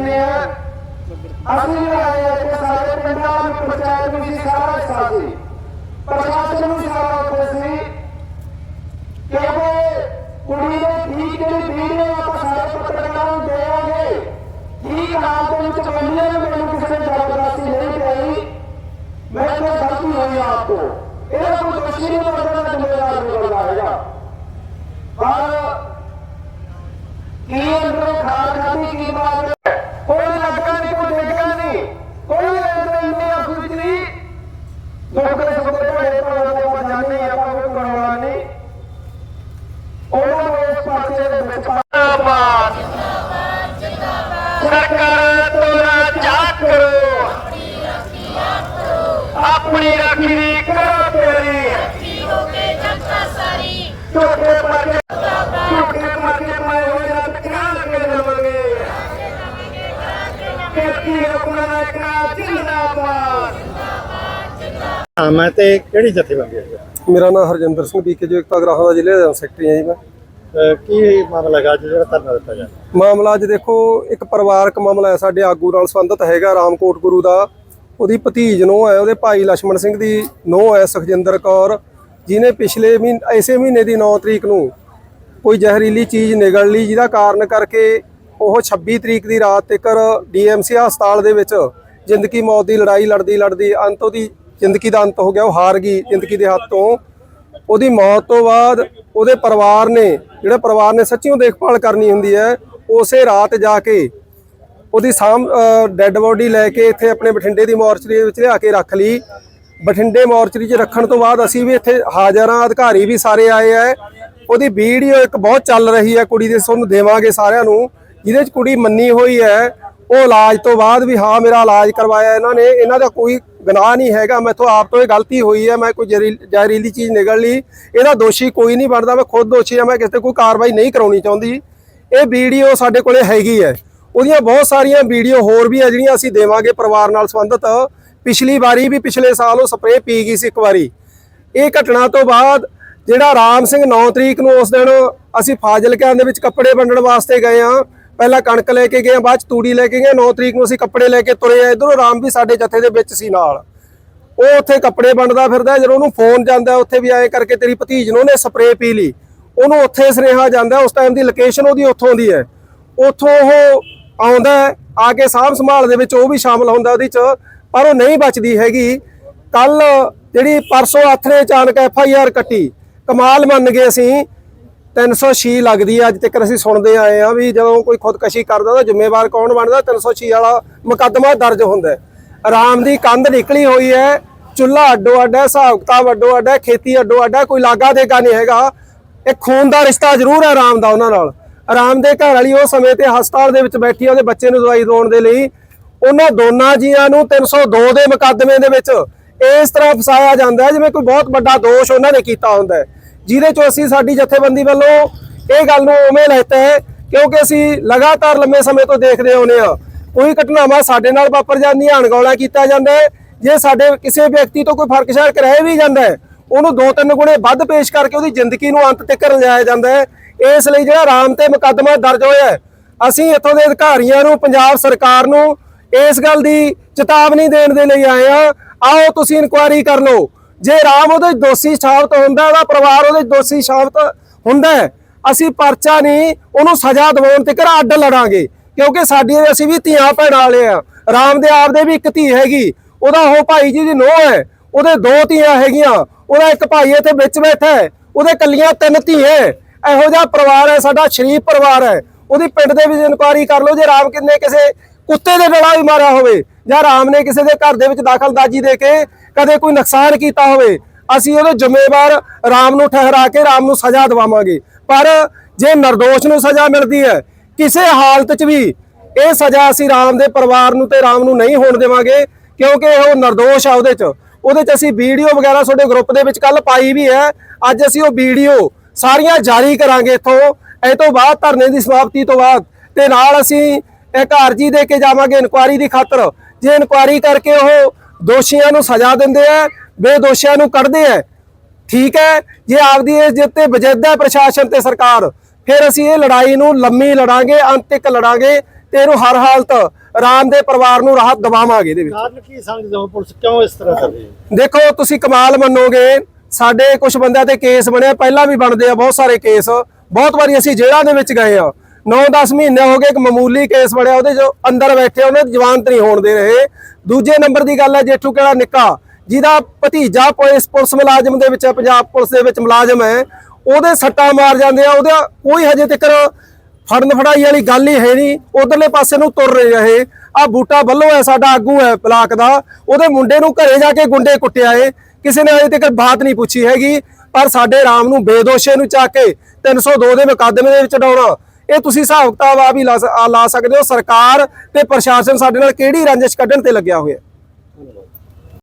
ਜਾਂਦੇ ਆ। ਅਸੀਂ ਵੀ ਆਏ ਆ ਸਾਰੇ ਪਿੰਡਾਂ ਨੂੰ ਪੰਚਾਇਤ ਵੀ ਸਾਰਾ ਹਿੱਸਾ ਸੀ ਪ੍ਰਸ਼ਾਸਨ ਵੀ ਸਾਰਾ ਉੱਥੇ ਸੀ। ਕਿਉਂਕਿ ਕੁੜੀ ਦੇ ਠੀਕ ਜਿਹੜੀ ਵੀਡੀਓ ਆਪਾਂ ਸਾਰੇ ਪੱਤਰਕਾਰਾਂ ਨੂੰ ਦੇਵਾਂਗੇ। ਠੀਕ ਹਾਲ ਦੇ ਵਿੱਚ ਬੰਦੀਆਂ ਨੂੰ ਮੈਨੂੰ ਕਿਸੇ ਨੇ ਜ਼ਬਰਦਸਤੀ ਨਹੀਂ ਪਾਈ ਮੈਂ ਤੋਂ ਗਲਤੀ ਹੋਈ ਆਪ ਤੋਂ ਇਹਦਾ ਕੋਈ ਦੋਸ਼ੀ ਨਹੀਂ ਬਣਦਾ ਜ਼ਿੰਮੇਵਾਰ ਨਹੀਂ ਬਣਦਾ ਹੈਗਾ। ਪਰ ਕੀ ਅੰਦਰੋਂ ਖਾਰ ਖਾਦੀ ਕੀ ਬਾਤ ਹੈ? ਕੋਈ ਲੱਗਾ ਨਹੀਂ ਕੋਈ ਦੇਖਾ ਨਹੀਂ ਕੋਈ ਅੰਦਰ ਇੰਨੇ ਅਫਸਰ ਨਹੀਂ ਲੋਕਾਂ ਦੇ ਸਭ ਭੜੇ ਭੜੇ ਦੇ ਆਪਾਂ ਜਾਣੇ ਆਪਾਂ ਕੋਈ ਕਰਵਾ ਨਹੀਂ ਉਹਨਾਂ ਨੂੰ ਇਸ ਪਾਸੇ ਦੇ ਵਿੱਚ ਪਾਬਾਦ ਸਰਕਾਰ ਤੋਂ ਨਾ ਜਾਗ ਕਰੋ ਆਪਣੀ ਰਾਖੀ ਕਰੋ ਤੇਰੀ ਹੋਕੇ ਜਨਤਾ ਸਾਰੀ ਝੂਠੇ ਪਰਚੇ ਝੂਠੇ ਪਰਚੇ ਪਾਏ ਹੋਏ ਨਾ ਟਕਰਾ ਕੇ ਲਵਾਂਗੇ ਕਿਰਤੀ ਹੁਕਮਾਂ ਦਾ ਕਰਾ ਜਿੰਦਾਬਾਦ। ਹਾਂ ਮੈਂ ਤੇ ਕਿਹੜੀ ਜਥੇਬੰਦੀ ਹੈ ਮੇਰਾ ਨਾਮ ਹਰਜਿੰਦਰ ਸਿੰਘ ਬੀਕੇ ਜੋ ਇਕਤਾ ਗ੍ਰਾਹਾਂ ਦਾ ਜ਼ਿਲ੍ਹੇ ਦਾ ਸੈਕਟਰੀ ਹਾਂ ਜੀ ਮੈਂ। ਕੀ ਮਾਮਲਾ ਹੈਗਾ ਅੱਜ ਜਿਹੜਾ ਧਰਨਾ ਦਿੱਤਾ ਜਾ? ਮਾਮਲਾ ਅੱਜ ਦੇਖੋ ਇੱਕ ਪਰਿਵਾਰਕ ਮਾਮਲਾ ਹੈ ਸਾਡੇ ਆਗੂ ਨਾਲ ਸੰਬੰਧਿਤ ਹੈਗਾ ਰਾਮਕੋਟ ਗੁਰੂ ਦਾ। ਉਹਦੀ ਭਤੀਜ ਨੂੰ ਹੈ, ਉਹਦੇ ਭਾਈ ਲక్ష్మణ ਸਿੰਘ ਦੀ ਨੋ ਹੈ, ਸੁਖਜਿੰਦਰ ਕੌਰ, ਜਿਹਨੇ ਪਿਛਲੇ ਮਹੀਨੇ, ਇਸੇ ਮਹੀਨੇ ਦੀ 9 ਤਰੀਕ ਨੂੰ ਕੋਈ ਜ਼ਹਿਰੀਲੀ ਚੀਜ਼ ਨਿਗਲ ਲਈ, ਜਿਹਦਾ ਕਾਰਨ ਕਰਕੇ ਉਹ 26 ਤਰੀਕ ਦੀ ਰਾਤ ਤੱਕ ਡੀਐਮਸੀ ਹਸਪਤਾਲ ਦੇ ਵਿੱਚ ਜ਼ਿੰਦਗੀ ਮੌਤ ਦੀ ਲੜਾਈ ਲੜਦੀ ਲੜਦੀ ਅੰਤ ਉਹਦੀ ਜ਼ਿੰਦਗੀ ਦਾ ਅੰਤ ਹੋ ਗਿਆ, ਉਹ ਹਾਰ ਗਈ ਜ਼ਿੰਦਗੀ ਦੇ ਹੱਥ ਤੋਂ। ਉਹਦੀ ਮੌਤ ਤੋਂ ਬਾਅਦ ਉਹਦੇ ਪਰਿਵਾਰ ਨੇ, ਜਿਹੜਾ ਪਰਿਵਾਰ ਨੇ ਸੱਚੀਓ ਦੇਖਭਾਲ ਕਰਨੀ ਹੁੰਦੀ ਹੈ, ਉਸੇ ਰਾਤ ਜਾ ਕੇ ਉਹਦੀ ਸਾਮ ਡੈੱਡ ਬੋਡੀ ਲੈ ਕੇ ਇੱਥੇ ਆਪਣੇ ਬਠਿੰਡੇ ਦੀ ਮੋਰਚਰੀ ਦੇ ਵਿੱਚ ਲਿਆ ਕੇ ਰੱਖ ਲਈ। ਬਠਿੰਡੇ ਮੋਰਚਰੀ 'ਚ ਰੱਖਣ ਤੋਂ ਬਾਅਦ ਅਸੀਂ ਵੀ ਇੱਥੇ ਹਾਜ਼ਰ ਹਾਂ ਅਧਿਕਾਰੀ ਵੀ ਸਾਰੇ ਆਏ ਆ। ਉਹਦੀ ਵੀਡੀਓ ਇੱਕ ਬਹੁਤ ਚੱਲ ਰਹੀ ਹੈ ਕੁੜੀ ਦੇ ਤੁਹਾਨੂੰ ਦੇਵਾਂਗੇ ਸਾਰਿਆਂ ਨੂੰ। ਜਿਹਦੇ 'ਚ ਕੁੜੀ ਮੰਨੀ ਹੋਈ ਹੈ, ਉਹ ਇਲਾਜ ਤੋਂ ਬਾਅਦ ਵੀ ਹਾਂ, ਮੇਰਾ ਇਲਾਜ ਕਰਵਾਇਆ ਇਹਨਾਂ ਨੇ। ਇਹਨਾਂ ਦਾ ਕੋਈ ਗੁਨਾਹ ਨਹੀਂ ਹੈਗਾ। ਮੈਥੋਂ ਆਪ ਤੋਂ ਇਹ ਗਲਤੀ ਹੋਈ ਹੈ ਮੈਂ ਕੋਈ ਜ਼ਹਿਰੀ- ਜ਼ਹਿਰੀਲੀ ਚੀਜ਼ ਨਿਗਲ ਲਈ। ਇਹਦਾ ਦੋਸ਼ੀ ਕੋਈ ਨਹੀਂ ਬਣਦਾ। ਮੈਂ ਖੁਦ ਦੋਸ਼ੀ ਹਾਂ ਮੈਂ ਕਿਸੇ ਤੇ ਕੋਈ ਕਾਰਵਾਈ ਨਹੀਂ ਕਰਾਉਣੀ ਚਾਹੁੰਦੀ। ਇਹ ਵੀਡੀਓ ਸਾਡੇ ਕੋਲੇ ਹੈਗੀ ਹੈ। ਉਹਦੀਆਂ ਬਹੁਤ ਸਾਰੀਆਂ ਵੀਡੀਓ ਹੋਰ ਵੀ ਹੈ ਜਿਹੜੀਆਂ ਅਸੀਂ ਦੇਵਾਂਗੇ ਪਰਿਵਾਰ ਨਾਲ ਸੰਬੰਧਿਤ। ਪਿਛਲੀ ਵਾਰੀ ਵੀ ਪਿਛਲੇ ਸਾਲ ਉਹ ਸਪਰੇਅ ਪੀ ਗਈ ਸੀ ਇੱਕ ਵਾਰੀ। ਇਹ ਘਟਨਾ ਤੋਂ ਬਾਅਦ ਜਿਹੜਾ ਰਾਮ ਸਿੰਘ 9 ਤਰੀਕ ਨੂੰ ਉਸ ਦਿਨ ਅਸੀਂ ਫਾਜ਼ਿਲਕਿਆਂ ਦੇ ਵਿੱਚ ਕੱਪੜੇ ਵੰਡਣ ਵਾਸਤੇ ਗਏ ਆ ਪਹਿਲਾਂ ਕਣਕ ਲੈ ਕੇ ਗਏ ਆ ਬਾਅਦ ਚ ਤੂੜੀ ਲੈ ਕੇ ਗਏ 9 ਤਰੀਕ ਨੂੰ ਅਸੀਂ ਕੱਪੜੇ ਲੈ ਕੇ ਤੁਰੇ ਆ ਇਧਰੋਂ ਰਾਮ ਵੀ ਸਾਡੇ ਜਥੇ ਦੇ ਵਿੱਚ ਸੀ ਨਾਲ। ਉਹ ਉੱਥੇ ਕੱਪੜੇ ਵੰਡਦਾ ਫਿਰਦਾ, ਜਦੋਂ ਉਹਨੂੰ ਫੋਨ ਜਾਂਦਾ, ਉੱਥੇ ਵੀ ਐਂ ਕਰਕੇ ਤੇਰੀ ਭਤੀਜ ਨੂੰ ਉਹਨੇ ਸਪਰੇਅ ਪੀ ਲਈ। ਉਹਨੂੰ ਉੱਥੇ ਸੁਨੇਹਾ ਜਾਂਦਾ, ਉਸ ਟਾਈਮ ਦੀ ਲੋਕੇਸ਼ਨ ਉਹਦੀ ਉੱਥੋਂ ਦੀ ਹੈ। ਉੱਥੋਂ ਉਹ ਆਉਂਦਾ ਆ ਕੇ ਸਾਂਭ ਸੰਭਾਲ ਦੇ ਵਿੱਚ ਉਹ ਵੀ ਸ਼ਾਮਲ ਹੁੰਦਾ ਉਹਦੇ ਚ, ਪਰ ਉਹ ਨਹੀਂ ਬਚਦੀ ਹੈਗੀ। ਕੱਲ ਜਿਹੜੀ ਪਰਸੋਂ ਆਥਰੇ ਅਚਾਨਕ ਐਫ ਆਈ ਆਰ ਕੱਟੀ, ਕਮਾਲ ਮੰਨ ਗਏ ਅਸੀਂ। 306 ਲੱਗਦੀ ਹੈ ਅੱਜ ਤੱਕ ਅਸੀਂ ਸੁਣਦੇ ਆਏ ਆ ਵੀ ਜਦੋਂ ਕੋਈ ਖੁਦਕਸ਼ੀ ਕਰਦਾ ਤਾਂ ਜ਼ਿੰਮੇਵਾਰ ਕੌਣ ਬਣਦਾ? 306 ਵਾਲਾ ਮੁਕੱਦਮਾ ਦਰਜ ਹੁੰਦਾ ਆਰਾਮ ਦੀ ਕੰਧ ਨਿਕਲੀ ਹੋਈ ਹੈ, ਚੁੱਲ੍ਹਾ ਅੱਡੋ ਅੱਡਾ ਹਿਸਾਬ ਕਿਤਾਬ ਅੱਡੋ ਅੱਡ ਹੈ, ਖੇਤੀ ਅੱਡੋ ਅੱਡਾ ਕੋਈ ਲਾਗਾ ਦੇਗਾ ਨਹੀਂ ਹੈਗਾ। ਇਹ ਖੂਨ ਦਾ ਰਿਸ਼ਤਾ ਜ਼ਰੂਰ ਹੈ ਆਰਾਮ ਦਾ ਉਹਨਾਂ ਨਾਲ। ਆਰਾਮ ਦੇ ਘਰ ਵਾਲੀ ਉਹ ਸਮੇਂ ਤੇ ਹਸਪਤਾਲ ਦੇ ਵਿੱਚ ਬੈਠੀ ਆ, ਉਹਦੇ ਬੱਚੇ ਨੂੰ ਦਵਾਈ ਦਵਾਉਣ ਦੇ ਲਈ। ਉਹਨਾਂ ਦੋਨਾਂ ਜੀਆਂ ਨੂੰ 302 ਦੇ ਮੁਕੱਦਮੇ ਦੇ ਵਿੱਚ ਇਸ ਤਰ੍ਹਾਂ ਫਸਾਇਆ ਜਾਂਦਾ ਹੈ, ਜਿਵੇਂ ਕੋਈ ਬਹੁਤ ਵੱਡਾ ਦੋਸ਼ ਉਹਨਾਂ ਨੇ ਕੀਤਾ ਹੁੰਦਾ ਹੈ। ਜਿਹਦੇ ਚੋਂ ਅਸੀਂ ਸਾਡੀ ਜਥੇਬੰਦੀ ਵੱਲੋਂ ਇਹ ਗੱਲ ਨੂੰ ਉਵੇਂ ਲੈਤਾ ਹੈ, ਕਿਉਂਕਿ ਅਸੀਂ ਲਗਾਤਾਰ ਲੰਮੇ ਸਮੇਂ ਤੋਂ ਦੇਖਦੇ ਆਉਂਦੇ ਆ ਕੋਈ ਘਟਨਾਵਾਂ ਸਾਡੇ ਨਾਲ ਵਾਪਰ ਜਾਂਦੀਆਂ, ਅਣਗੌਲਾ ਕੀਤਾ ਜਾਂਦਾ ਹੈ। ਜੇ ਸਾਡੇ ਕਿਸੇ ਵਿਅਕਤੀ ਤੋਂ ਕੋਈ ਫ਼ਰਕ ਸ਼ਰਕ ਰਹਿ ਵੀ ਜਾਂਦਾ ਹੈ ਉਹਨੂੰ ਦੋ ਤਿੰਨ ਗੁਣੇ ਵੱਧ ਪੇਸ਼ ਕਰਕੇ ਉਹਦੀ ਜ਼ਿੰਦਗੀ ਨੂੰ ਅੰਤ ਤੱਕ ਲਿਜਾਇਆ ਜਾਂਦਾ ਹੈ। ਇਸ ਲਈ ਜਿਹੜਾ ਰਾਮ ਤੇ ਮੁਕੱਦਮਾ ਦਰਜ ਹੋਇਆ ਅਸੀਂ ਇੱਥੋਂ ਦੇ ਅਧਿਕਾਰੀਆਂ ਨੂੰ, ਪੰਜਾਬ ਸਰਕਾਰ ਨੂੰ ਇਸ ਗੱਲ ਦੀ ਚੇਤਾਵਨੀ ਦੇਣ ਦੇ ਲਈ ਆਏ ਆ ਆਓ ਤੁਸੀਂ ਇਨਕੁਆਇਰੀ ਕਰ ਲਓ। ਜੇ ਰਾਮ ਉਹਦੇ ਦੋਸ਼ੀ ਸਾਬਤ ਹੁੰਦਾ, ਉਹਦਾ ਪਰਿਵਾਰ ਉਹਦੇ ਦੋਸ਼ੀ ਸਾਬਤ ਹੁੰਦਾ ਅਸੀਂ ਪਰਚਾ ਨਹੀਂ, ਉਹਨੂੰ ਸਜ਼ਾ ਦਿਵਾਉਣ ਤੱਕ ਅੱਡ ਲੜਾਂਗੇ। ਕਿਉਂਕਿ ਸਾਡੀ ਅਸੀਂ ਵੀ ਧੀਆਂ ਭੈਣਾਂ ਵਾਲੇ ਆ ਰਾਮ ਦੇ ਆਪ ਦੇ ਵੀ ਇੱਕ ਧੀ ਹੈਗੀ, ਉਹਦਾ ਉਹ ਭਾਈ ਜੀ ਦੀ ਨੋਹ ਹੈ, ਉਹਦੇ ਦੋ ਧੀਆਂ ਹੈਗੀਆਂ ਉਹਦਾ ਇੱਕ ਭਾਈ ਇੱਥੇ ਵਿੱਚ ਬੈਠਾ ਹੈ, ਉਹਦੇ ਕੱਲੀਆਂ ਤਿੰਨ ਧੀਆਂ ਇਹੋ ਜਿਹਾ ਪਰਿਵਾਰ ਹੈ, ਸਾਡਾ ਸ਼ਰੀਫ ਪਰਿਵਾਰ ਹੈ। ਉਹਦੀ ਪਿੰਡ ਦੇ ਵਿੱਚ ਇਨਕੁਆਇਰੀ ਕਰ ਲਓ, ਜੇ ਰਾਮ ਕਿੰਨੇ ਕਿਸੇ ਕੁੱਤੇ ਦੇ ਡਲਾ ਵੀ ਮਾਰਿਆ ਹੋਵੇ, ਜਾਂ ਰਾਮ ਨੇ ਕਿਸੇ ਦੇ ਘਰ ਦੇ ਵਿੱਚ ਦਾਖਲਦਾਜੀ ਦੇ ਕੇ ਕਦੇ ਕੋਈ ਨੁਕਸਾਨ ਕੀਤਾ ਹੋਵੇ, ਅਸੀਂ ਉਹਦੇ ਜ਼ਿੰਮੇਵਾਰ ਰਾਮ ਨੂੰ ਠਹਿਰਾ ਕੇ ਰਾਮ ਨੂੰ ਸਜ਼ਾ ਦਿਵਾਵਾਂਗੇ। ਪਰ ਜੇ ਨਿਰਦੋਸ਼ ਨੂੰ ਸਜ਼ਾ ਮਿਲਦੀ ਹੈ, ਕਿਸੇ ਹਾਲਤ 'ਚ ਵੀ ਇਹ ਸਜ਼ਾ ਅਸੀਂ ਰਾਮ ਦੇ ਪਰਿਵਾਰ ਨੂੰ ਤੇ ਰਾਮ ਨੂੰ ਨਹੀਂ ਹੋਣ ਦੇਵਾਂਗੇ, ਕਿਉਂਕਿ ਉਹ ਨਿਰਦੋਸ਼ ਆ ਉਹਦੇ 'ਚ। ਉਹਦੇ 'ਚ ਅਸੀਂ ਵੀਡੀਓ ਵਗੈਰਾ ਤੁਹਾਡੇ ਗਰੁੱਪ ਦੇ ਵਿੱਚ ਕੱਲ ਪਾਈ ਵੀ ਹੈ। ਅੱਜ ਅਸੀਂ ਉਹ ਵੀਡੀਓ ਸਾਰੀਆਂ ਜਾਰੀ ਕਰਾਂਗੇ ਇੱਥੋਂ। ਇਹ ਤੋਂ ਬਾਅਦ ਧਰਨੇ ਦੀ ਸਮਾਪਤੀ ਤੋਂ ਬਾਅਦ ਤੇ ਨਾਲ ਅਸੀਂ ਇੱਕ ਅਰਜੀ ਦੇ ਕੇ ਜਾਵਾਂਗੇ ਇਨਕੁਆਇਰੀ ਦੀ ਖਾਤਰ। ਜੇ ਇਨਕੁਆਇਰੀ ਕਰਕੇ ਉਹ ਦੋਸ਼ੀਆਂ ਨੂੰ ਸਜ਼ਾ ਦਿੰਦੇ ਆ, ਬੇਦੋਸ਼ੀਆਂ ਨੂੰ ਕੱਢਦੇ ਆ, ਠੀਕ ਹੈ? ਜੇ ਆਪਦੀ ਇਸ ਜਿੱਤ ਤੇ ਵਜਿੱਦ ਹੈ ਪ੍ਰਸ਼ਾਸਨ ਤੇ ਸਰਕਾਰ, ਫਿਰ ਅਸੀਂ ਇਹ ਲੜਾਈ ਨੂੰ ਲੰਮੀ ਲੜਾਂਗੇ, ਅੰਤ ਤੱਕ ਲੜਾਂਗੇ ਤੇ ਇਹਨੂੰ ਹਰ ਹਾਲਤ ਰਾਮ ਦੇ ਪਰਿਵਾਰ ਨੂੰ ਰਾਹਤ ਦਿਵਾਵਾਂਗੇ ਇਹਦੇ ਵਿੱਚ। ਕਾਰਨ ਕੀ ਸਮਝਦੇ ਹੋ ਪੁਲਿਸ? ਕਿਉਂ ਇਸ ਤਰ੍ਹਾਂ ਕਰ ਰਹੀ ਹੈ? ਦੇਖੋ ਤੁਸੀਂ ਕਮਾਲ ਮੰਨੋਗੇ ਸਾਡੇ ਕੁਝ ਬੰਦਿਆਂ ਤੇ ਕੇਸ ਬਣਿਆ ਪਹਿਲਾਂ ਵੀ ਬਣਦੇ ਆ ਬਹੁਤ ਸਾਰੇ ਕੇਸ। ਬਹੁਤ ਵਾਰੀ ਅਸੀਂ ਜੇਲ੍ਹਾਂ ਦੇ ਵਿੱਚ ਗਏ ਆ। 9-10 ਮਹੀਨੇ ਹੋ ਗਏ ਇੱਕ ਮਾਮੂਲੀ ਕੇਸ ਬਣਿਆ ਉਹਦੇ ਜੋ ਅੰਦਰ ਬੈਠੇ ਉਹਨੇ ਜਵਾਨਤ ਨਹੀਂ ਹੋਣ ਦੇ ਰਹੇ। ਦੂਜੇ ਨੰਬਰ ਦੀ ਗੱਲ ਹੈ ਜੇਠੂ ਕਿਹੜਾ ਨਿੱਕਾ ਜਿਹਦਾ ਭਤੀਜਾ ਪੁਲਿਸ ਪੁਲਿਸ ਮੁਲਾਜ਼ਮ ਦੇ ਵਿੱਚ ਹੈ ਪੰਜਾਬ ਪੁਲਿਸ ਦੇ ਵਿੱਚ ਮੁਲਾਜ਼ਮ ਹੈ ਉਹਦੇ ਸੱਟਾਂ ਮਾਰ ਜਾਂਦੇ ਆ ਉਹਦਾ ਕੋਈ ਹਜੇ ਤੱਕ ਫੜਨ ਫੜਾਈ ਵਾਲੀ ਗੱਲ ਹੀ ਹੈ ਨਹੀਂ। ਉਧਰਲੇ ਪਾਸੇ ਨੂੰ ਤੁਰ ਰਹੇ ਇਹ। ਆ ਬੂਟਾ ਬੱਲੋ ਹੈ, ਸਾਡਾ ਆਗੂ ਹੈ ਬਲਾਕ ਦਾ। ਉਹਦੇ ਮੁੰਡੇ ਨੂੰ ਘਰੇ ਜਾ ਕੇ ਗੁੰਡੇ ਕੁੱਟਿਆ ਏ। ਕਿਸੇ ਨੇ ਅਜੇ ਤੱਕ ਬਾਤ ਨਹੀਂ ਪੁੱਛੀ ਹੈਗੀ। ਪਰ ਸਾਡੇ ਰਾਮ ਨੂੰ ਬੇਦੋਸ਼ੇ ਨੂੰ ਚੱਕ ਕੇ 302 ਦੇ ਮੁਕੱਦਮੇ ਦੇ ਵਿੱਚ ਡਾਉਣਾ। ਇਹ ਤੁਸੀਂ ਹਿਸਾਬ ਕਿਤਾਬ ਆ ਵੀ ਲਾ ਲਾ ਸਕਦੇ ਹੋ। ਸਰਕਾਰ ਤੇ ਪ੍ਰਸ਼ਾਸਨ ਸਾਡੇ ਨਾਲ ਕਿਹੜੀ ਰੰਜਿਸ਼ ਕੱਢਣ ਤੇ ਲੱਗਿਆ ਹੋਇਆ?